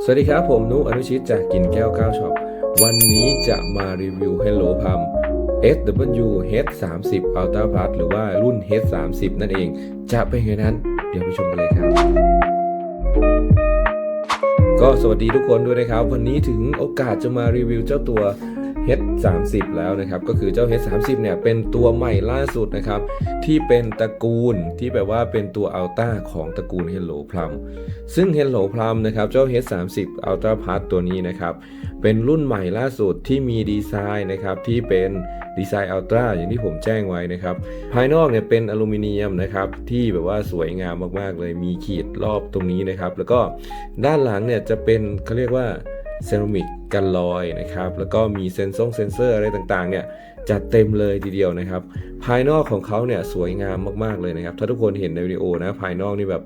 สวัสดีครับผมนุอนุชิตจากกินแก้วก้าวช็อปวันนี้จะมารีวิว Hello Pum SW H30 Ultra Plus หรือว่ารุ่น H30 นั่นเอง จะเป็นไงนั้น เดี๋ยวไปชมกันเลยครับ ก็สวัสดีทุกคนด้วยนะครับ วันนี้ถึงโอกาสจะมารีวิวเจ้าตัว H30 แล้วนะครับ ก็คือเจ้า H30 เนี่ยเป็นตัวใหม่ล่าสุดนะครับ ที่เป็นตระกูลที่แบบว่าเป็นตัวอัลต้าของตระกูล Hello Plum ซึ่ง Hello Plum นะครับ เจ้า H30 Ultra Plus ตัวนี้นะครับ เป็นรุ่นใหม่ล่าสุดที่มีดีไซน์นะครับ ที่เป็นดีไซน์อัลตร้าอย่างที่ผมแจ้งไว้นะครับ ภายนอกเนี่ยเป็นอลูมิเนียมนะครับ ที่แบบว่าสวยงามมากๆเลยมีขีดรอบตรงนี้นะครับ แล้วก็ด้านหลังเนี่ยจะเป็นเขาเรียกว่า เซรามิกกันรอยนะครับ แล้วก็มีเซนซงเซนเซอร์อะไรต่างๆเนี่ยจัดเต็มเลยทีเดียวนะครับ ภายนอกของเขาเนี่ยสวยงามมากๆเลยนะครับ ถ้าทุกคนเห็นในวิดีโอนะภายนอกนี่แบบ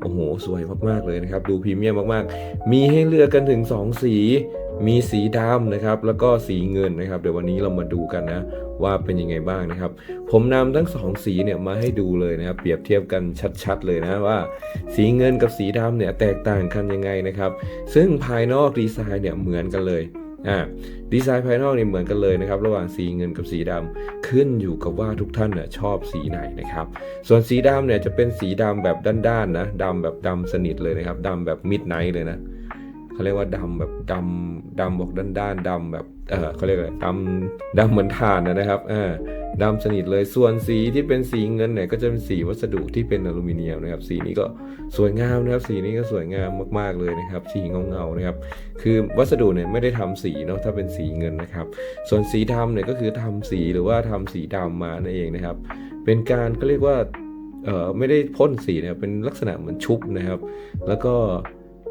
โอ้โห สวยมากๆเลยนะครับ ดูพรีเมียมมากๆ มีให้เลือกกันถึง 2 สีมีสีดำนะครับ แล้วก็สีเงินนะครับ เดี๋ยววันนี้เรามาดูกันนะ ว่าเป็นยังไงบ้างนะครับ ผมนำทั้ง2สีเนี่ยมาให้ดูเลยนะครับ เปรียบเทียบกันชัดๆ เลยนะว่า สีเงินกับสีดำเนี่ยแตกต่างกันยังไงนะครับ ซึ่งภายนอกดีไซน์เนี่ยเหมือนกันเลย อ่าดีไซน์ภายนอกเนี่ยเหมือนกันเลยนะครับ ระหว่างสีเงินกับสีดำขึ้นอยู่กับว่าทุกท่านเนี่ยชอบสีไหนนะครับ ส่วนสีดำเนี่ยจะเป็นสีดำแบบด้านๆนะดำแบบดำสนิทเลยนะครับดำแบบมิดไนท์เลยนะ เขาเรียกว่าดำแบบดำดำบอกด้านๆดำแบบเออเขาเรียกอะไรดำดำเหมือนถ่านนะครับเออดำสนิทเลยส่วนสีที่เป็นสีเงินเนี่ยก็จะเป็นสีวัสดุที่เป็นอลูมิเนียมนะครับ สีนี้ก็สวยงามนะครับ สีนี้ก็สวยงามมากๆเลยนะครับ สีเงาๆนะครับ คือวัสดุเนี่ยไม่ได้ทำสีเนาะถ้าเป็นสีเงินนะครับ ส่วนสีดำเนี่ยก็คือทำสีหรือว่าทำสีดำมานั่นเองนะครับ เป็นการก็เรียกว่าเออไม่ได้พ่นสีนะครับเป็นลักษณะเหมือนชุบนะครับ แล้วก็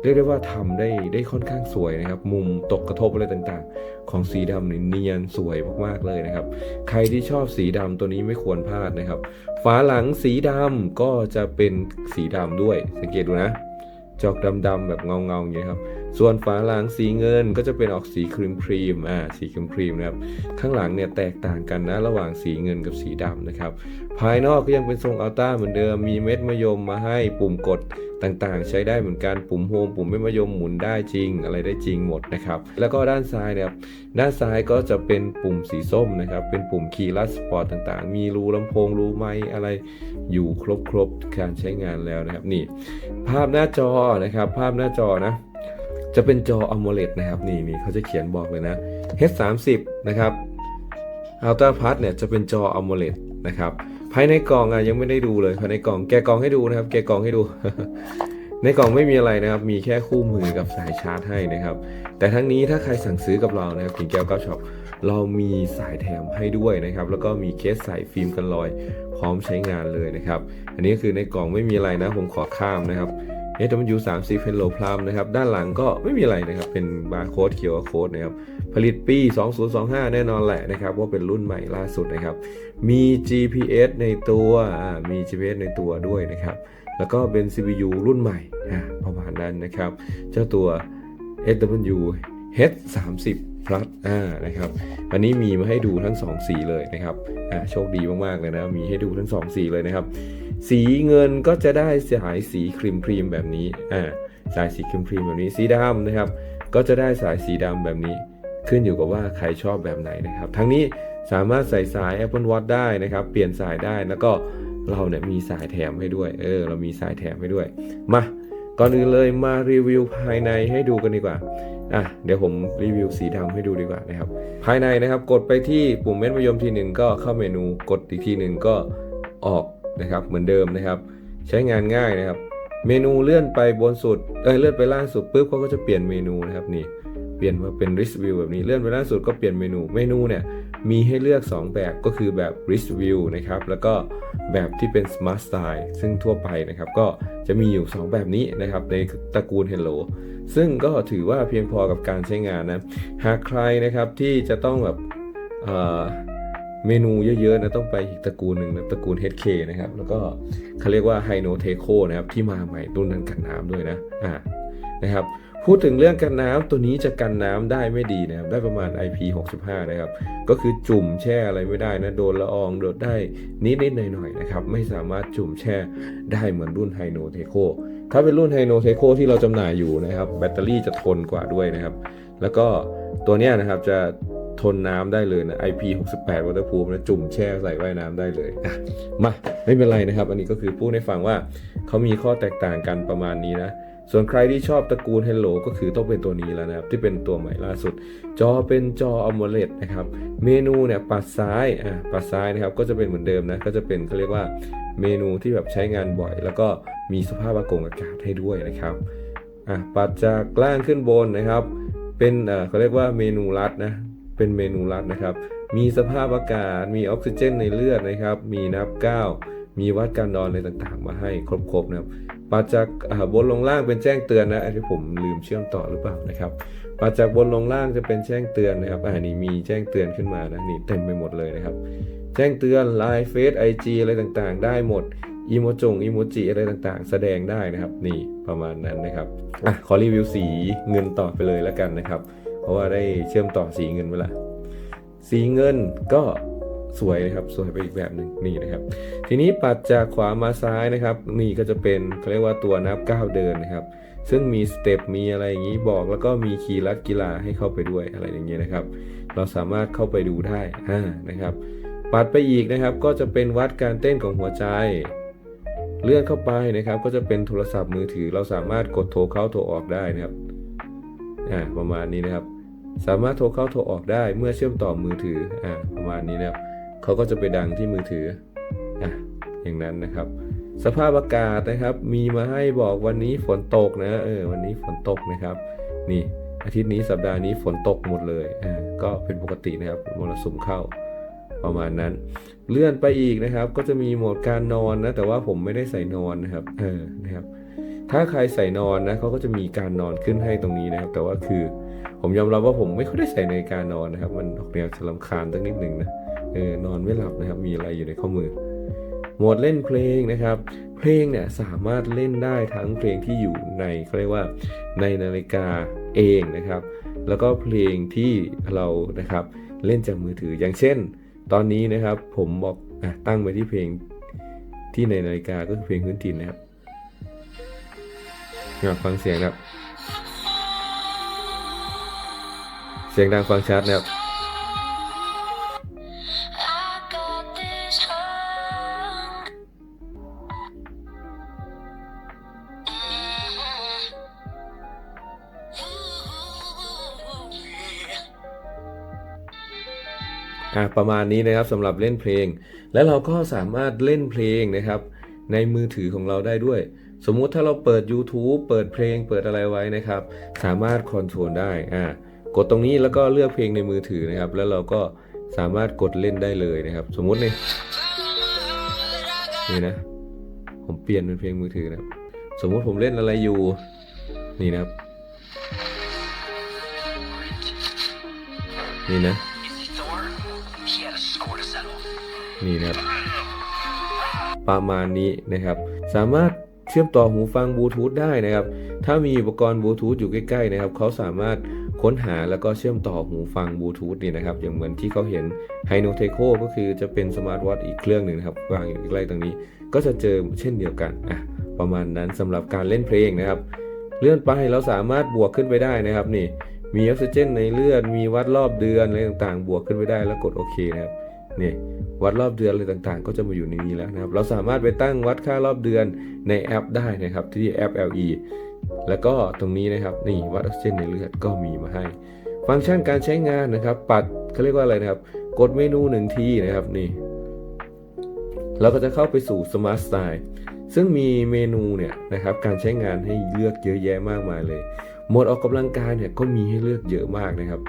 เรียกได้ว่าทำได้ได้ค่อนข้างสวยนะครับ มุมตกกระทบอะไรต่างๆ ของสีดำนี่เนียนสวยมากๆเลยนะครับ ใครที่ชอบสีดำตัวนี้ไม่ควรพลาดนะครับ ฝาหลังสีดำก็จะเป็นสีดำด้วย สังเกตดูนะ จอกดำๆแบบเงาๆอย่างเงี้ยครับ ส่วนฝาหลังสีเงินก็จะเป็นออกสีครีมครีมอ่าสีครีมครีมนะครับข้างหลังเนี่ยแตกต่างกันนะระหว่างสีเงินกับสีดำนะครับภายนอกก็ยังเป็นทรงอัลต้าเหมือนเดิมมีเม็ดมะยมมาให้ปุ่มกดต่างๆ ใช้ได้เหมือนกันปุ่มโฮมปุ่มเม็ดมะยมหมุนได้จริง อะไรได้จริงหมดนะครับแล้วก็ด้านซ้ายเนี่ยครับด้านซ้ายก็จะเป็นปุ่มสีส้มนะครับเป็นปุ่มคีย์ลัดสปอร์ตต่างๆ มีรูลำโพงรูไมค์อะไรอยู่ครบๆการใช้งานแล้วนะครับนี่ ภาพหน้าจอนะครับภาพหน้าจอนะ จะเป็นจอ AMOLED นะครับนี่นี่เขาจะเขียนบอกเลยนะ H30 นะครับ Ultra Plus เนี่ยจะเป็นจอ AMOLED นะครับภายในกล่องอะยังไม่ได้ดูเลยภายในกล่องแกะกล่องให้ดูนะครับ แกะกล่องให้ดู ในกล่องไม่มีอะไรนะครับ มีแค่คู่มือกับสายชาร์จให้นะครับ แต่ทั้งนี้ถ้าใครสั่งซื้อกับเรานะครับกิ่งแก้วก้าช็อปเรามีสายแถมให้ด้วยนะครับ แล้วก็มีเคสใส่ฟิล์มกันรอย พร้อมใช้งานเลยนะครับ อันนี้คือในกล่องไม่มีอะไรนะผมขอข้ามนะครับ SW 3 0 Hello Plum นะครับ ด้านหลังก็ไม่มีอะไรนะครับ เป็นบาร์โค้ดเขียวโค้ดนะครับ ผลิตปี 2025 แน่นอนแหละนะครับ ว่าเป็นรุ่นใหม่ล่าสุดนะครับ มี GPS ในตัวมี GPS ในตัวด้วยนะครับ แล้วก็เป็น CPU รุ่นใหม่ประมาณนั้นนะครับ เจ้าตัว SW H30 Plus อ่านะครับอันนี้มีมาให้ดูทั้ง 2 สีเลยนะครับอ่าโชคดีมากๆเลยนะ มีให้ดูทั้ง 2 สีเลยนะครับ สีเงินก็จะได้สายสีครีมครีมแบบนี้อ่าสายสีครีมครีมแบบนี้ สีดำนะครับ ก็จะได้สายสีดำแบบนี้ ขึ้นอยู่กับว่าใครชอบแบบไหนนะครับ ทั้งนี้สามารถใส่สาย Apple Watch ได้นะครับ เปลี่ยนสายได้แล้วก็เราเนี่ยมีสายแถมให้ด้วย เออ เรามีสายแถมให้ด้วย มา ก่อนอื่นเลยมารีวิวภายในให้ดูกันดีกว่า อะ เดี๋ยวผมรีวิวสีดำให้ดูดีกว่านะครับ ภายในนะครับ กดไปที่ปุ่มเม็ดมะยมทีหนึ่งก็เข้าเมนู กดอีกทีหนึ่งก็ออก นะครับเหมือนเดิมนะครับ ใช้งานง่ายนะครับ เมนูเลื่อนไปบนสุดเอ้ยเลื่อนไปล่างสุดปุ๊บเขาก็จะเปลี่ยนเมนูนะครับนี่เปลี่ยนมาเป็น list view แบบนี้เลื่อนไปล่างสุดก็เปลี่ยนเมนูเมนูเนี่ยมีให้เลือก 2 แบบก็คือแบบ list view นะครับแล้วก็แบบที่เป็น smart style ซึ่งทั่วไปนะครับก็จะมีอยู่ 2 แบบนี้นะครับในตระกูล hello ซึ่งก็ถือว่าเพียงพอกับการใช้งานนะหากใครนะครับที่จะต้องแบบ เมนูเยอะๆนะต้องไปอีกตระกูลหนึ่งนะตระกูล HK นะครับ แล้วก็เขาเรียกว่า h y n o t e c o นะครับ ที่มาใหม่รุ่นนั้นกันน้ำด้วยนะอ่านะครับพูดถึงเรื่องกันน้ำตัวนี้จะกันน้ำได้ไม่ดีนะครับได้ประมาณ IP65 นะครับ ก็คือจุ่มแช่อะไรไม่ได้นะ โดนละอองโดนได้นิดนิดๆหน่อยๆนะครับ ไม่สามารถจุ่มแช่ได้เหมือนรุ่นไฮโนเทโคถ้าเป็นรุ่นไฮโนเทโคที่เราจำหน่ายอยู่นะครับ แบตเตอรี่จะทนกว่าด้วยนะครับ แล้วก็ตัวเนี้ยนะครับจะ นน้ำได้เลยนะ IP68 waterproof นะจุ่มแช่ใส่ว่ายน้ำได้เลยอะมาไม่เป็นไรนะครับ อันนี้ก็คือพูดให้ฟังว่าเขามีข้อแตกต่างกันประมาณนี้นะส่วนใครที่ชอบตระกูล Hello ก็คือต้องเป็นตัวนี้แล้วนะครับ ที่เป็นตัวใหม่ล่าสุด จอเป็นจอ AMOLED นะครับ เมนูเนี่ยปัดซ้ายอะปัดซ้ายนะครับ ก็จะเป็นเหมือนเดิมนะ ก็จะเป็นเขาเรียกว่าเมนูที่แบบใช้งานบ่อย แล้วก็มีสภาพอากาศอากาศให้ด้วยนะครับอะปัดจากล่างขึ้นบนนะครับ เป็นเออเขาเรียกว่าเมนูลัดนะ เป็นเมนูลัดนะครับ มีสภาพอากาศ มีออกซิเจนในเลือดนะครับ มีนับก้าวมีวัดการนอนอะไรต่างๆ มาให้ครบๆนะครับ ปัดจากบนลงล่างเป็นแจ้งเตือนนะอันนี้ผมลืมเชื่อมต่อหรือเปล่านะครับ ปัดจากบนลงล่างจะเป็นแจ้งเตือนนะครับอ่านี่มีแจ้งเตือนขึ้นมานะนี่เต็มไปหมดเลยนะครับ แจ้งเตือน Line Face IG อะไรต่างๆ ได้หมดอีโมจงอีโมจิอะไรต่างๆ แสดงได้นะครับ นี่ประมาณนั้นนะครับอะขอรีวิวสีเงินต่อไปเลยแล้วกันนะครับ เพราะว่าได้เชื่อมต่อสีเงินเวลาสีเงินก็สวยนะครับสวยไปอีกแบบหนึ่งนี่นะครับ ทีนี้ปัดจากขวามาซ้ายนะครับ นี่ก็จะเป็นเขาเรียกว่าตัวนับก้าวเดินนะครับ ซึ่งมีสเต็ปมีอะไรอย่างนี้บอก แล้วก็มีคีย์ลัดกีฬาให้เข้าไปด้วยอะไรอย่างเงี้ยนะครับ เราสามารถเข้าไปดูได้อ่านะครับ ปัดไปอีกนะครับก็จะเป็นวัดการเต้นของหัวใจเลื่อนเข้าไปนะครับ ก็จะเป็นโทรศัพท์มือถือเราสามารถกดโทรเข้าโทรออกได้นะครับอ่าประมาณนี้นะครับ สามารถโทรเข้าโทรออกได้เมื่อเชื่อมต่อมือถืออ่าประมาณนี้นะครับเขาก็จะไปดังที่มือถืออะอย่างนั้นนะครับ สภาพอากาศนะครับ มีมาให้บอกวันนี้ฝนตกนะเออวันนี้ฝนตกนะครับ นี่อาทิตย์นี้สัปดาห์นี้ฝนตกหมดเลยอ่าก็เป็นปกตินะครับมรสุมเข้าประมาณนั้น เลื่อนไปอีกนะครับ ก็จะมีโหมดการนอนนะแต่ว่าผมไม่ได้ใส่นอนนะครับเออนะครับ ถ้าใครใส่นอนนะเขาก็จะมีการนอนขึ้นให้ตรงนี้นะครับ แต่ว่าคือผมยอมรับว่าผมไม่ค่อยได้ใส่ในาฬิการนอนนะครับ มันออกแนวจะรำคาญตั้งนิดหนึ่งนะเออนอนไม่หลับนะครับ มีอะไรอยู่ในข้อมือโหมดเล่นเพลงนะครับ เพลงเนี่ยสามารถเล่นได้ทั้งเพลงที่อยู่ในเขาเรียกว่าในนาฬิกาเองนะครับ แล้วก็เพลงที่เรานะครับเล่นจากมือถืออย่างเช่น ตอนนี้นะครับผมบอกอตั้งไปที่เพลงที่ในนาฬิกาก็คือเพลงพื้นถิ่นนะครับ อยากฟังเสียงนะครับ เสียงดังฟังชัดนะครับอะประมาณนี้นะครับสำหรับเล่นเพลง แล้วเราก็สามารถเล่นเพลงนะครับ ในมือถือของเราได้ด้วย สมมุติถ้าเราเปิด YouTube เปิดเพลงเปิดอะไรไว้นะครับ สามารถคอนโทรลได้อ่ากดตรงนี้แล้วก็เลือกเพลงในมือถือนะครับ แล้วเราก็สามารถกดเล่นได้เลยนะครับ สมมุตินี่นี่นะ ผมเปลี่ยนเป็นเพลงมือถือนะครับ สมมุติผมเล่นอะไรอยู่ นี่นะครับ นี่นะ นี่นะครับ ประมาณนี้นะครับ สามารถ ชื่อมต่อหูฟังบลูทูธได้นะครับ ถ้ามีอุปกรณ์บลูทูธอยู่ใกล้ๆนะครับเขาสามารถค้นหาแล้วก็เชื่อมต่อหูฟังบลูทูธนี่นะครับ อย่างเหมือนที่เขาเห็นไฮโนเทโคก็คือจะเป็นสมาร์ทวอทอีกเครื่องหนึ่งนะครับวางอยู่ใกล้ตรงนี้ ก็จะเจอเช่นเดียวกันอะประมาณนั้นสำหรับการเล่นเพลงนะครับ เลื่อนไปเราสามารถบวกขึ้นไปได้นะครับนี่มีออกซิเจนในเลือดมีวัดรอบเดือนอะไรต่างๆ บวกขึ้นไปได้แล้วกดโอเคนะครับ นี่วัดรอบเดือนอะไรต่างๆ ก็จะมาอยู่ในนี้แล้วนะครับ เราสามารถไปตั้งวัดค่ารอบเดือนในแอปได้นะครับที่แอป LE แล้วก็ตรงนี้นะครับนี่วัดออกซิเจนในเลือดก็มีมาให้ ฟังก์ชันการใช้งานนะครับ ปัดเขาเรียกว่าอะไรนะครับ กดเมนูหนึ่งทีนะครับนี่เราก็จะเข้าไปสู่ Smart Style ซึ่งมีเมนูเนี่ยนะครับการใช้งานให้เลือกเยอะแยะมากมายเลยโหมดออกกำลังกายเนี่ยก็มีให้เลือกเยอะมากนะครับ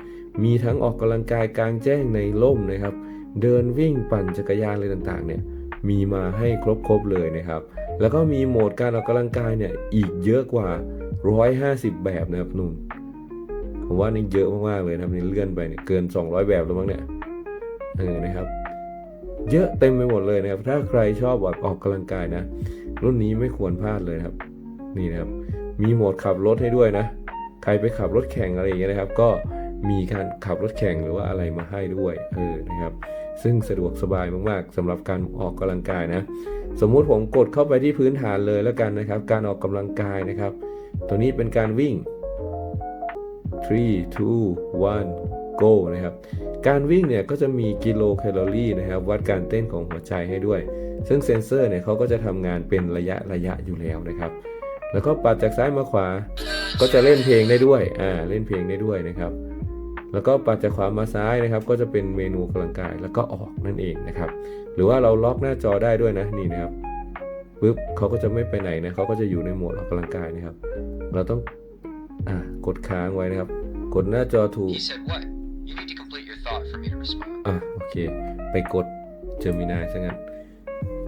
มีทั้งออกกำลังกายกลางแจ้งในร่มนะครับ เดินวิ่งปั่นจักรยานอะไรต่างๆเนี่ยมีมาให้ครบๆเลยนะครับ แล้วก็มีโหมดการออกกำลังกายเนี่ยอีกเยอะกว่า 150 แบบนะครับนุ่นผมว่านี่เยอะมากๆเลยนะครับนี่เลื่อนไปเนี่ยเกิน 200 แบบแล้วมั้งเนี่ยเออนะครับ เยอะเต็มไปหมดเลยนะครับ ถ้าใครชอบแบบออกกำลังกายนะ รุ่นนี้ไม่ควรพลาดเลยครับ นี่นะครับ มีโหมดขับรถให้ด้วยนะ ใครไปขับรถแข่งอะไรอย่างเงี้ยนะครับ ก็มีการขับรถแข่งหรือว่าอะไรมาให้ด้วย เออนะครับ ซึ่งสะดวกสบายมากๆสำหรับการออกกำลังกายนะ สมมุติผมกดเข้าไปที่พื้นฐานเลยแล้วกันนะครับ การออกกำลังกายนะครับ ตัวนี้เป็นการวิ่ง 3 2 1 go นะครับ การวิ่งเนี่ยก็จะมีกิโลแคลอรี่นะครับ วัดการเต้นของหัวใจให้ด้วย ซึ่งเซ็นเซอร์เนี่ยเขาก็จะทำงานเป็นระยะระยะอยู่แล้วนะครับ แล้วก็ปัดจากซ้ายมาขวา ก็จะเล่นเพลงได้ด้วย อ่า เล่นเพลงได้ด้วยนะครับ แล้วก็ปัดจากขวามาซ้ายนะครับ ก็จะเป็นเมนูกำลังกายแล้วก็ออกนั่นเองนะครับ หรือว่าเราล็อกหน้าจอได้ด้วยนะนี่นะครับปุ๊บเขาก็จะไม่ไปไหนนะเขาก็จะอยู่ในโหมดออกกำลังกายนะครับ เราต้องอ่ากดค้างไว้นะครับ กดหน้าจอถูก He said what? You need to complete your thought for me to respond. อะโอเค ไปกดเจอมินายซะงั้น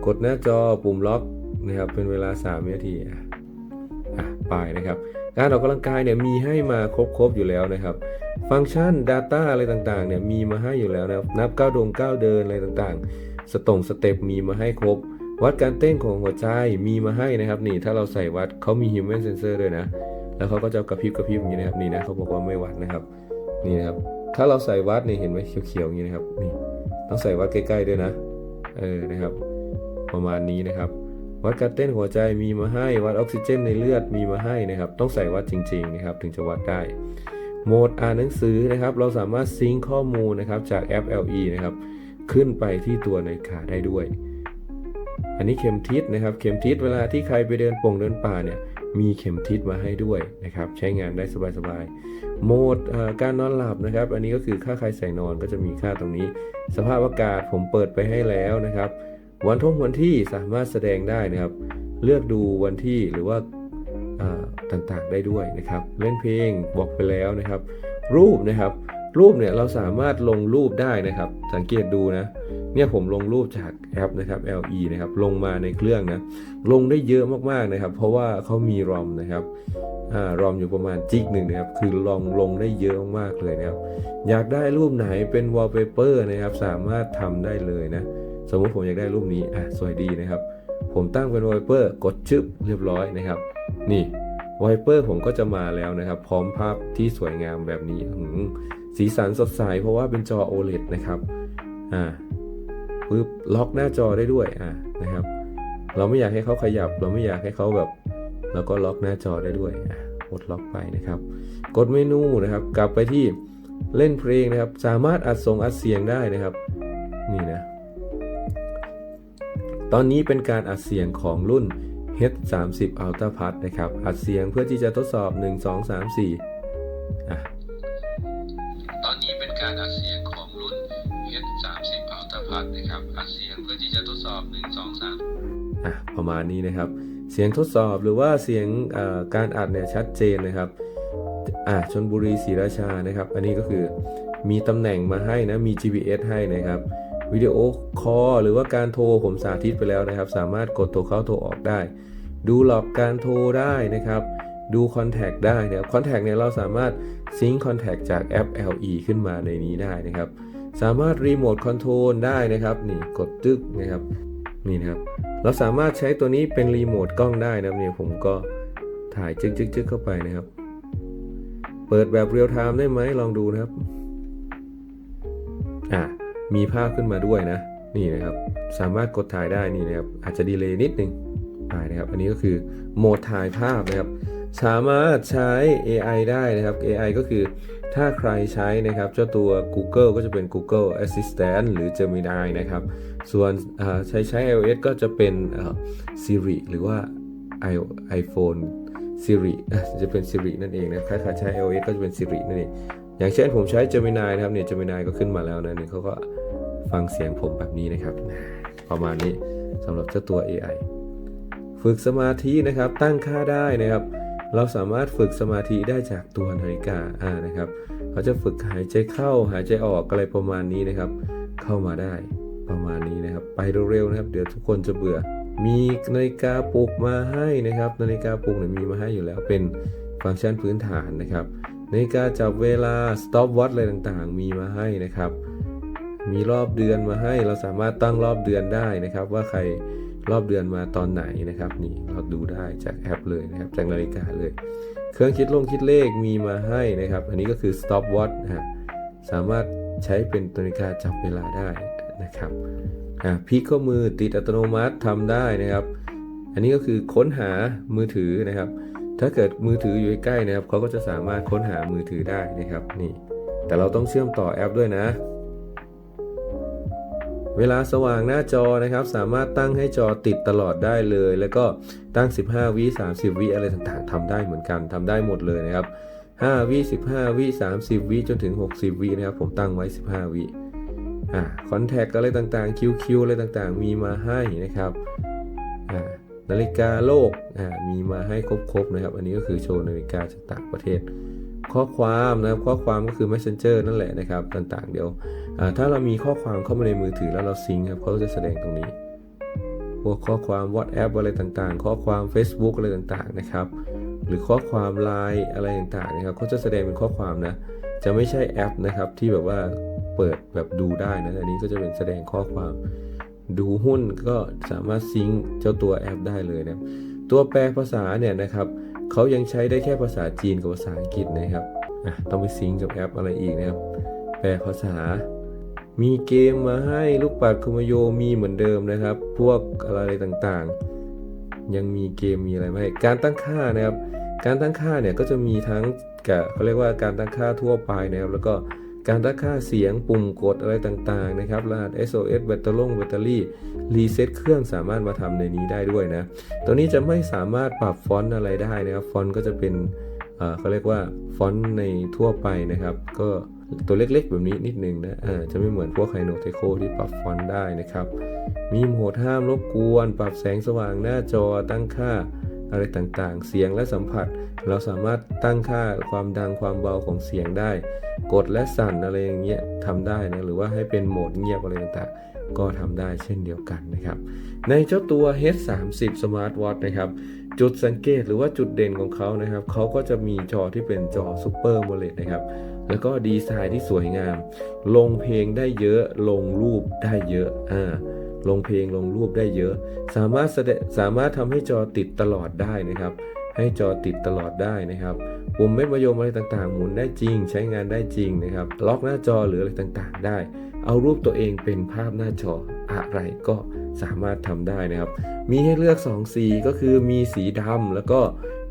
กดหน้าจอปุ่มล็อกนะครับเป็นเวลา3วินาทีอะอะไปนะครับ การออกกำลังกายเนี่ยมีให้มาครบๆอยู่แล้วนะครับ ฟังก์ชัน Data อะไรต่างๆเนี่ยมีมาให้อยู่แล้วนะครับนับก้าวดงก้าวเดินอะไรต่างๆ สตงสเต็ปมีมาให้ครบ วัดการเต้นของหัวใจมีมาให้นะครับนี่ถ้าเราใส่วัดเขามี Human Sensor ด้วยนะ แล้วเขาก็จะกระพริบกระพริบอย่างนี้นะครับนี่นะเขาบอกว่าไม่วัดนะครับนี่นะครับถ้าเราใส่วัดเนี่ยเห็นไหมเขียวๆอย่างนี้นะครับนี่ต้องใส่วัดใกล้ๆด้วยนะเออนะครับ ประมาณนี้นะครับ วัดการเต้นหัวใจมีมาให้ วัดออกซิเจนในเลือดมีมาให้นะครับ ต้องใส่วัดจริงๆนะครับ ถึงจะวัดได้ โหมดอ่านหนังสือนะครับ เราสามารถซิงข้อมูลนะครับจากแอป LE นะครับ ขึ้นไปที่ตัวนาฬิกาได้ด้วย อันนี้เข็มทิศนะครับ เข็มทิศเวลาที่ใครไปเดินป่งเดินป่าเนี่ยมีเข็มทิศมาให้ด้วยนะครับ ใช้งานได้สบายๆ โหมดการนอนหลับนะครับ อันนี้ก็คือค่าใครใส่นอนก็จะมีค่าตรงนี้ สภาพอากาศผมเปิดไปให้แล้วนะครับ วันท่องวันที่สามารถแสดงได้นะครับ เลือกดูวันที่หรือว่าาต่างๆได้ด้วยนะครับ เล่นเพลงบอกไปแล้วนะครับ รูปนะครับ รูปเนี่ยเราสามารถลงรูปได้นะครับ สังเกตดูนะเนี่ยผมลงรูปจากแอปนะครับ LE นะครับลงมาในเครื่องนะลงได้เยอะมากๆนะครับ เพราะว่าเขามีรอมนะครับอรอมอยู่ประมาณจิกหนึ่งนะครับคือลองลงได้เยอะมากๆเลยนะครับ อยากได้รูปไหนเป็นวอลเปเปอร์นะครับ สามารถทำได้เลยนะ สมมติผมอยากได้รูปนี้อะสวยดีนะครับ ผมตั้งเป็นไวเปอร์กดชึบเรียบร้อยนะครับ นี่ไวเปอร์ผมก็จะมาแล้วนะครับ พร้อมภาพที่สวยงามแบบนี้สีสันสดใสเพราะว่าเป็นจอ OLED นะครับอ่าปึ๊บล็อกหน้าจอได้ด้วยอะนะครับ เราไม่อยากให้เขาขยับ เราไม่อยากให้เขาแบบเราก็ล็อกหน้าจอได้ด้วยอะกดล็อกไปนะครับ กดเมนูนะครับ กลับไปที่เล่นเพลงนะครับ สามารถอัดส่งอัดเสียงได้นะครับ นี่นะ ตอนนี้เป็นการอัดเสียงของรุ่น H30 Ultra Plus นะครับ อัดเสียงเพื่อที่จะทดสอบ 1 2 3 4อะตอนนี้เป็นการอัดเสียงของรุ่น H30 Ultra Plus นะครับ อัดเสียงเพื่อที่จะทดสอบ 1 2 3อะประมาณนี้นะครับ เสียงทดสอบหรือว่าเสียงเอ่อการอัดเนี่ยชัดเจนนะครับอะชนบุรีศรีราชานะครับ อันนี้ก็คือมีตำแหน่งมาให้นะ มี GPS ให้นะครับ วิดีโอคอลหรือว่าการโทรผมสาธิตไปแล้วนะครับ สามารถกดโทรเข้าโทรออกได้ ดูหลอกการโทรได้นะครับ ดูคอนแทคได้นะครับคอนแทคเนี่ยเราสามารถซิงค์คอนแทคจากแอป LE ขึ้นมาในนี้ได้นะครับ สามารถรีโมทคอนโทรลได้นะครับนี่กดตึกนะครับนี่นะครับเราสามารถใช้ตัวนี้เป็นรีโมทกล้องได้นะครับเนี่ยผมก็ถ่ายจึ๊กจึ๊กจึ๊กเข้าไปนะครับ เปิดแบบเรียลไทม์ได้ไหมลองดูนะครับอะ มีภาพขึ้นมาด้วยนะ นี่นะครับ สามารถกดถ่ายได้นี่นะครับ อาจจะดีเลย์นิดนึงอ่านะครับ อันนี้ก็คือโหมดถ่ายภาพนะครับ สามารถใช้ AI ได้นะครับ AI ก็คือถ้าใครใช้นะครับเจ้าตัว Google ก็จะเป็น Google Assistant หรือ Gemini นะครับ ส่วนใช้ใช้ iOS ก็จะเป็น Siri หรือว่า i- iPhone Siri จะเป็น Siri นั่นเองนะใครใครใช้ iOS ก็จะเป็น Siri นั่นเอง อย่างเช่นผมใช้ Gemini นะครับเนี่ย Gemini ก็ขึ้นมาแล้วนะเนี่ยเขาก็ ฟังเสียงผมแบบนี้นะครับ ประมาณนี้สำหรับเจ้าตัว AI ฝึกสมาธินะครับตั้งค่าได้นะครับ เราสามารถฝึกสมาธิได้จากตัวนาฬิกาอ่านะครับเขาจะฝึกหายใจเข้าหายใจออกอะไรประมาณนี้นะครับ เข้ามาได้ประมาณนี้นะครับ ไปเร็วๆนะครับ เดี๋ยวทุกคนจะเบื่อ มีนาฬิกาปลุกมาให้นะครับ นาฬิกาปลุกเนี่ยมีมาให้อยู่แล้วเป็นฟังก์ชันพื้นฐานนะครับนาฬิกาจับเวลา stop watch อะไรต่างๆ มีมาให้นะครับ มีรอบเดือนมาให้เราสามารถตั้งรอบเดือนได้นะครับ ว่าใครรอบเดือนมาตอนไหนนะครับ นี่เราดูได้จากแอปเลยนะครับจากนาฬิกาเลย เครื่องคิดลงคิดเลขมีมาให้นะครับ อันนี้ก็คือ stop watch นะฮะสามารถใช้เป็นนาฬิกาจับเวลาได้นะครับอ่าพลิกข้อมือติดอัตโนมัติทำได้นะครับ อันนี้ก็คือค้นหามือถือนะครับ ถ้าเกิดมือถืออยู่ใกล้นะครับเขาก็จะสามารถค้นหามือถือได้นะครับนี่แต่เราต้องเชื่อมต่อแอปด้วยนะ เวลาสว่างหน้าจอนะครับ สามารถตั้งให้จอติดตลอดได้เลย แล้วก็ตั้ง 15 วิ 30 วิอะไรต่างๆทำได้เหมือนกันทำได้หมดเลยนะครับ 5 วิ 15 วิ 30 วิจนถึง 60 วินะครับ ผมตั้งไว้ 15 วิอ่าคอนแทคอะไรต่างๆ QQ อะไรต่างๆ มีมาให้นะครับอ่านาฬิกาโลกอ่ามีมาให้ครบๆนะครับ อันนี้ก็คือโชว์นาฬิกาจากต่างประเทศ ข้อความนะครับข้อความก็คือ messenger นั่นแหละนะครับ ต่างๆ เดี๋ยว ถ้าเรามีข้อความเข้ามาในมือถือแล้วเราซิงค์ครับเขาจะแสดงตรงนี้พวกข้อความ WhatsApp อะไรต่างๆ ข้อความ Facebook อะไรต่างๆนะครับ หรือข้อความ Line อะไรต่างๆนะครับเขาจะแสดงเป็นข้อความนะ จะไม่ใช่แอปนะครับที่แบบว่าเปิดแบบดูได้นะ อันนี้ก็จะเป็นแสดงข้อความ ดูหุ้นก็สามารถซิงค์เจ้าตัวแอปได้เลยนะ ตัวแปลภาษาเนี่ยนะครับเขายังใช้ได้แค่ภาษาจีนกับภาษาอังกฤษนะครับ ต้องไปซิงค์กับแอปอะไรอีกนะครับ แปลภาษา มีเกมมาให้ลูกปัดคุมาโยมีเหมือนเดิมนะครับ พวกอะไรต่างๆ ยังมีเกมมีอะไรไหมาให้การตั้งค่านะครับ การตั้งค่าเนี่ยก็จะมีทั้งกับเขาเรียกว่าการตั้งค่าทั่วไปนะครับ แล้วก็การตั้งค่าเสียงปุ่มกดอะไรต่างๆนะครับรหัส SOS แบตเตอรี่แบตเตอรี่รีเซ็ตเครื่องสามารถมาทำในนี้ได้ด้วยนะ ตัวนี้จะไม่สามารถปรับฟอนต์อะไรได้นะครับ ฟอนต์ก็จะเป็นเขาเรียกว่าฟอนต์ในทั่วไปนะครับ ก็ ตัวเล็กๆ แบบนี้นิดนึงนะอ่าจะไม่เหมือนพวกไฮโนเทโคที่ปรับฟอนต์ได้นะครับ มีโหมดห้ามรบกวน ปรับแสงสว่างหน้าจอตั้งค่าอะไรต่างๆ เสียงและสัมผัส เราสามารถตั้งค่าความดังความเบาของเสียงได้ กดและสั่นอะไรอย่างเงี้ยทำได้นะ หรือว่าให้เป็นโหมดเงียบอะไรต่างๆ ก็ทำได้เช่นเดียวกันนะครับ ในเจ้าตัว H30 Smart Watch นะครับ จุดสังเกตหรือว่าจุดเด่นของเขานะครับ เขาก็จะมีจอที่เป็นจอ Super AMOLED นะครับ แล้วก็ดีไซน์ที่สวยงาม ลงเพลงได้เยอะ ลงรูปได้เยอะ อ่า ลงเพลงลงรูปได้เยอะ สามารถแสดงสามารถทำให้จอติดตลอดได้นะครับ ให้จอติดตลอดได้นะครับปุ่มเม็ดมะยมอะไรต่างๆ หมุนได้จริง ใช้งานได้จริงนะครับ ล็อกหน้าจอหรืออะไรต่างๆ ได้ เอารูปตัวเองเป็นภาพหน้าจออะไรก็ สามารถทำได้นะครับ มีให้เลือก 2 สีก็คือมีสีดำแล้วก็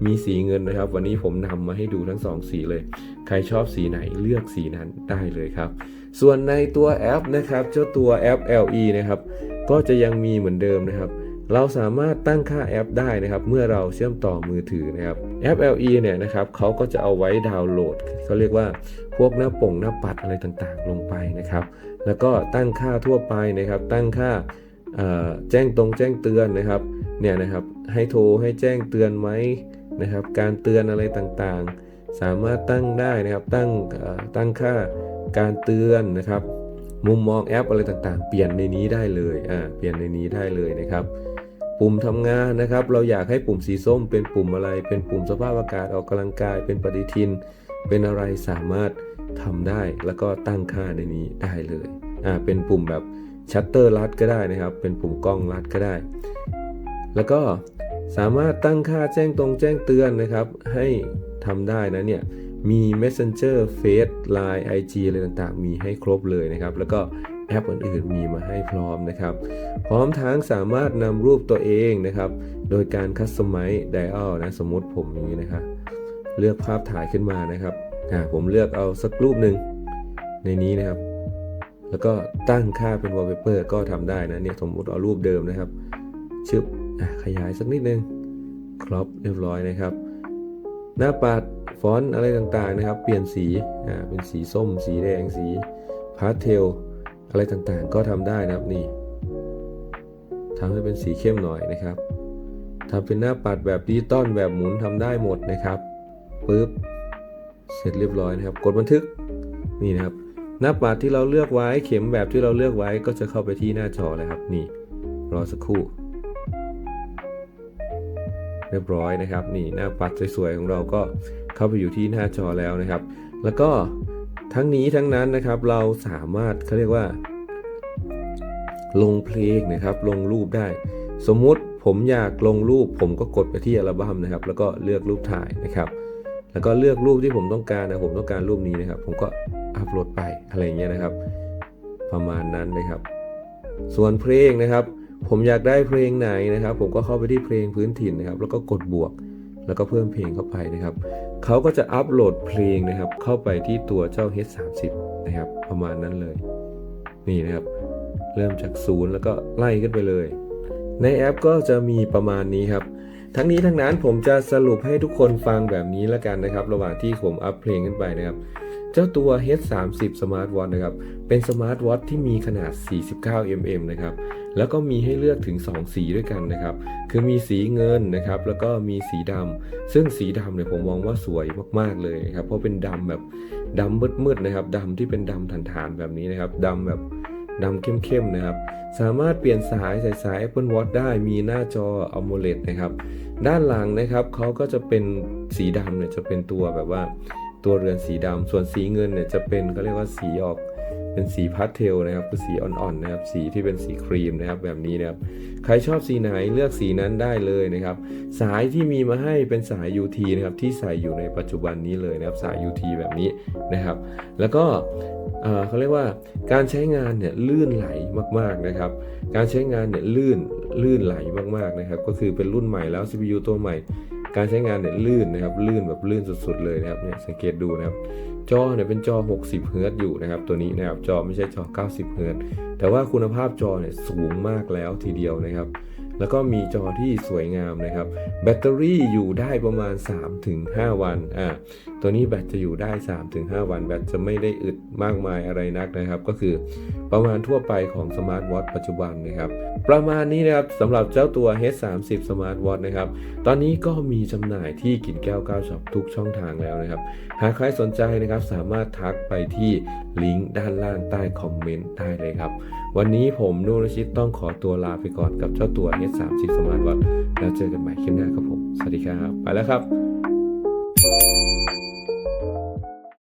มีสีเงินนะครับ วันนี้ผมนำมาให้ดูทั้ง 2 สีเลย ใครชอบสีไหนเลือกสีนั้นได้เลยครับ ส่วนในตัวแอปนะครับ เจ้าตัวแอป LE นะครับ ก็จะยังมีเหมือนเดิมนะครับเราสามารถตั้งค่าแอปได้นะครับ เมื่อเราเชื่อมต่อมือถือนะครับแอป LE เนี่ยนะครับเขาก็จะเอาไว้ดาวน์โหลดเขาเรียกว่าพวกหน้าป่งหน้าปัดอะไรต่างๆ ลงไปนะครับ แล้วก็ตั้งค่าทั่วไปนะครับ ตั้งค่า แจ้งตรงแจ้งเตือนนะครับเนี่ยนะครับให้โทรให้แจ้งเตือนไหมนะครับ การเตือนอะไรต่างๆ สามารถตั้งได้นะครับตั้งตั้งค่าการเตือนนะครับ มุมมองแอปอะไรต่างๆ เปลี่ยนในนี้ได้เลยอ่าเปลี่ยนในนี้ได้เลยนะครับ ปุ่มทำงานนะครับ เราอยากให้ปุ่มสีส้มเป็นปุ่มอะไร เป็นปุ่มสภาพอากาศออกกำลังกาย เป็นปฏิทิน เป็นอะไรสามารถทำได้แล้วก็ตั้งค่าในนี้ได้เลยอ่าเป็นปุ่มแบบ ชัตเตอร์ลัดก็ได้นะครับ เป็นปุ่มกล้องลัดก็ได้ แล้วก็สามารถตั้งค่าแจ้งตรงแจ้งเตือนนะครับ ให้ทำได้นะเนี่ย มี Messenger Face Line IG อะไรต่างๆ มีให้ครบเลยนะครับ แล้วก็แอปอื่นๆมีมาให้พร้อมนะครับ พร้อมทั้งสามารถนำรูปตัวเองนะครับ โดยการคัสตอมไมซ์ไดอัลนะ สมมติผมอย่างนี้นะครับ เลือกภาพถ่ายขึ้นมานะครับ อ่า ผมเลือกเอาสักรูปหนึ่งในนี้นะครับ แล้วก็ตั้งค่าเป็น wallpaper ก็ทำได้นะเนี่ยสมมติเอารูปเดิมนะครับชึบขยายสักนิดนึงครบเรียบร้อยนะครับ หน้าปัดฟอนต์อะไรต่างๆนะครับ เปลี่ยนสีอ่าเป็นสีส้ม สีแดงสีพาสเทลอะไรต่างๆ ก็ทำได้นะครับนี่ทำให้เป็นสีเข้มหน่อยนะครับทำเป็นหน้าปัดแบบดิจิตอลแบบหมุนทำได้หมดนะครับปึ๊บเสร็จเรียบร้อยนะครับ กดบันทึกนี่นะครับ หน้าปัดที่เราเลือกไว้เข็มแบบที่เราเลือกไว้ก็จะเข้าไปที่หน้าจอเลยครับนี่รอสักครู่ เรียบร้อยนะครับ นี่หน้าปัดสวยๆของเราก็เข้าไปอยู่ที่หน้าจอแล้วนะครับ แล้วก็ทั้งนี้ทั้งนั้นนะครับ เราสามารถเขาเรียกว่า ลงเพลงนะครับ ลงรูปได้ สมมุติผมอยากลงรูป ผมก็กดไปที่อัลบั้มนะครับ แล้วก็เลือกรูปถ่ายนะครับ แล้วก็เลือกรูปที่ผมต้องการนะผมต้องการรูปนี้นะครับ ผมก็ อัพโหลดไปอะไรเงี้ยนะครับ ประมาณนั้นนะครับ ส่วนเพลงนะครับ ผมอยากได้เพลงไหนนะครับ ผมก็เข้าไปที่เพลงพื้นถิ่นนะครับ แล้วก็กดบวก แล้วก็เพิ่มเพลงเข้าไปนะครับเขาก็จะอัปโหลดเพลงนะครับ เข้าไปที่ตัวเจ้า H30 นะครับ ประมาณนั้นเลย นี่นะครับ เริ่มจากศูนย์แล้วก็ไล่ขึ้นไปเลย ในแอปก็จะมีประมาณนี้ครับทั้งนี้ทั้งนั้นผมจะสรุปให้ทุกคนฟังแบบนี้แล้วกันนะครับ ระหว่างที่ผมอัพเพลงขึ้นไปนะครับ จ้าตัว H30 Smart Watch นะครับ เป็นสมาร์ทวอทที่มีขนาด 49 mm นะครับ แล้วก็มีให้เลือกถึง 2 สีด้วยกันนะครับ คือมีสีเงินนะครับ แล้วก็มีสีดำ ซึ่งสีดำเนี่ยผมมองว่าสวยมากๆเลยนะครับ เพราะเป็นดำแบบดำมืดๆนะครับดำที่เป็นดำฐานๆแบบนี้นะครับดำแบบดำเข้มๆนะครับ สามารถเปลี่ยนสายใส่สาย Apple Watch ได้ มีหน้าจอ AMOLED นะครับ ด้านหลังนะครับเขาก็จะเป็นสีดำเนี่ยจะเป็นตัวแบบว่า ตัวเรือนสีดำส่วนสีเงินเนี่ยจะเป็นเขาเรียกว่าสีออกเป็นสีพาสเทลนะครับคือสีอ่อนๆนะครับสีที่เป็นสีครีมนะครับแบบนี้นะครับใครชอบสีไหนเลือกสีนั้นได้เลยนะครับ สายที่มีมาให้เป็นสาย UT นะครับที่ใส่อยู่ในปัจจุบันนี้เลยนะครับสาย UT แบบนี้นะครับ แล้วก็เอ่อเขาเรียกว่าการใช้งานเนี่ยลื่นไหลมากๆนะครับ การใช้งานเนี่ยลื่นลื่นไหลมากๆนะครับ ก็คือเป็นรุ่นใหม่แล้ว CPU ตัวใหม่ การใช้งานเนี่ยลื่นนะครับลื่นแบบลื่นสุดๆเลยนะครับเนี่ยสังเกตดูนะครับจอเนี่ยเป็นจอ 60 เฮิร์ต์อยู่นะครับตัวนี้นะครับจอไม่ใช่จอ 90 เฮิร์ตแต่ว่าคุณภาพจอเนี่ยสูงมากแล้วทีเดียวนะครับ แล้วก็มีจอที่สวยงามนะครับ แบตเตอรี่อยู่ได้ประมาณ 3-5 วันอ่าตัวนี้แบตจะอยู่ได้ 3-5 วัน แบตจะไม่ได้อึดมากมายอะไรนักนะครับ ก็คือประมาณทั่วไปของสมาร์ทวอทปัจจุบันนะครับ ประมาณนี้นะครับสำหรับเจ้าตัว H30 Smart Watch นะครับ ตอนนี้ก็มีจำหน่ายที่กินแก้ว9ช็อปทุกช่องทางแล้วนะครับ หากใครสนใจนะครับสามารถทักไปที่ลิงก์ด้านล่างใต้คอมเมนต์ได้เลยครับวันนี้ผมนูรชิตต้องขอตัวลาไปก่อนกับเจ้าตัว H30 Smart Watch แล้วเจอกันใหม่คลิปหน้าครับผม สวัสดีครับ ไปแล้วครับ